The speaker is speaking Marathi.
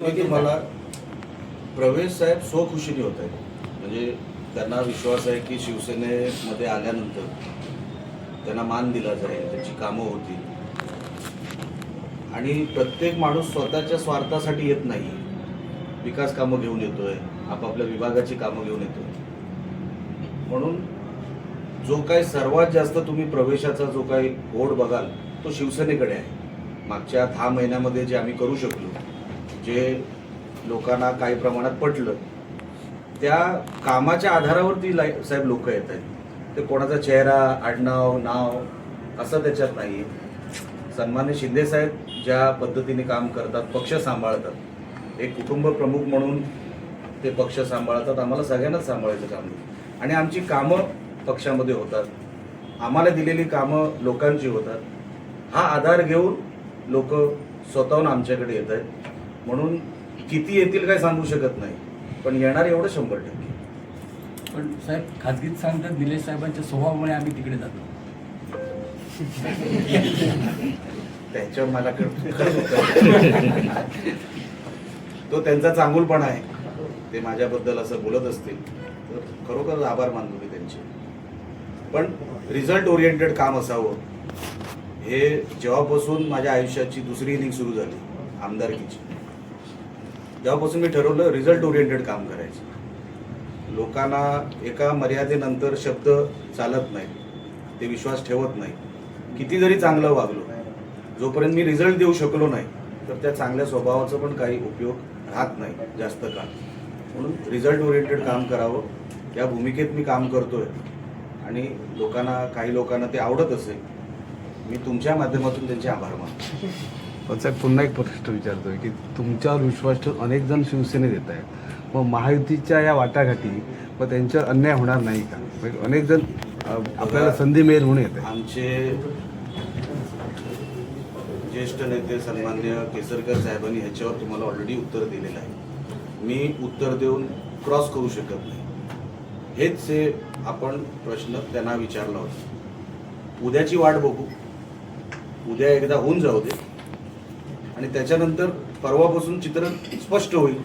मला प्रवेश साहेब स्वखुशीने होत आहेत. म्हणजे त्यांना विश्वास आहे की शिवसेनेमध्ये आल्यानंतर त्यांना मान दिला जाईल त्यांची कामं होतील. आणि प्रत्येक माणूस स्वतःच्या स्वार्थासाठी येत नाही. विकास कामं घेऊन येतोय आपापल्या विभागाची कामं घेऊन येतोय. म्हणून जो काही सर्वात जास्त तुम्ही प्रवेशाचा जो काही ओढ बघाल तो शिवसेनेकडे आहे. मागच्या दहा महिन्यामध्ये जे आम्ही करू शकलो जे लोकांना काही प्रमाणात पटलं त्या कामाच्या आधारावरती लाई साहेब लोक येत आहेत. ते कोणाचा चेहरा आडनाव नाव असं त्याच्यात नाही सन्मान्य शिंदे साहेब ज्या पद्धतीने काम करतात पक्ष सांभाळतात. एक कुटुंब प्रमुख म्हणून ते पक्ष सांभाळतात आम्हाला सगळ्यांनाच सांभाळायचं काम आणि आमची कामं पक्षामध्ये होतात. आम्हाला दिलेली कामं लोकांची होतात. हा आधार घेऊन लोक स्वतःहून आमच्याकडे येत आहेत. म्हणून किती येतील काय सांगू शकत नाही. पण येणार एवढं शंभर टक्के. पण साहेब खाजगीत सांगतात निलेश साहेबांच्या स्वभावामुळे आम्ही तिकडे जातो. त्याच्यावर मला तो त्यांचा चांगुलपणा आहे. ते माझ्याबद्दल असं बोलत असतील. तर खरोखर आभार मानतो मी त्यांचे. पण रिझल्ट ओरिएंटेड काम असावं. हे जेव्हापासून माझ्या आयुष्याची दुसरी इनिंग सुरू झाली आमदारकीची. तेव्हापासून मी ठरवलं रिझल्ट ओरिएंटेड काम करायचं. लोकांना एका मर्यादेनंतर शब्द चालत नाही ते विश्वास ठेवत नाही किती जरी चांगलं वागलो जोपर्यंत मी रिझल्ट देऊ शकलो नाही तर त्या चांगल्या स्वभावाचा पण काही उपयोग राहत नाही जास्त काळ. म्हणून रिझल्ट ओरिएंटेड काम करावं. या भूमिकेत मी काम करतोय. आणि लोकांना काही लोकांना ते आवडत असेल मी तुमच्या माध्यमातून त्यांचे आभार मानतो. साहेब पुन्हा एक प्रश्न विचारतोय की तुमच्यावर विश्वास ठेवून अनेक जण शिवसेनेत येत आहेत. मग महायुतीच्या या वाटाघाटी मग त्यांच्यावर अन्याय होणार नाही का? म्हणजे अनेक जण आपल्याला संधी मिळेल म्हणून येत आमचे ज्येष्ठ नेते सन्मान्य केसरकर साहेबांनी ह्याच्यावर तुम्हाला ऑलरेडी उत्तर दिलेलं आहे. मी उत्तर देऊन क्रॉस करू शकत नाही. हेच हे आपण प्रश्न त्यांना विचारला होता. उद्याची वाट बघू. उद्या एकदा होऊन जाऊ दे. आणि त्याच्यानंतर परवापासून चित्र स्पष्ट होईल.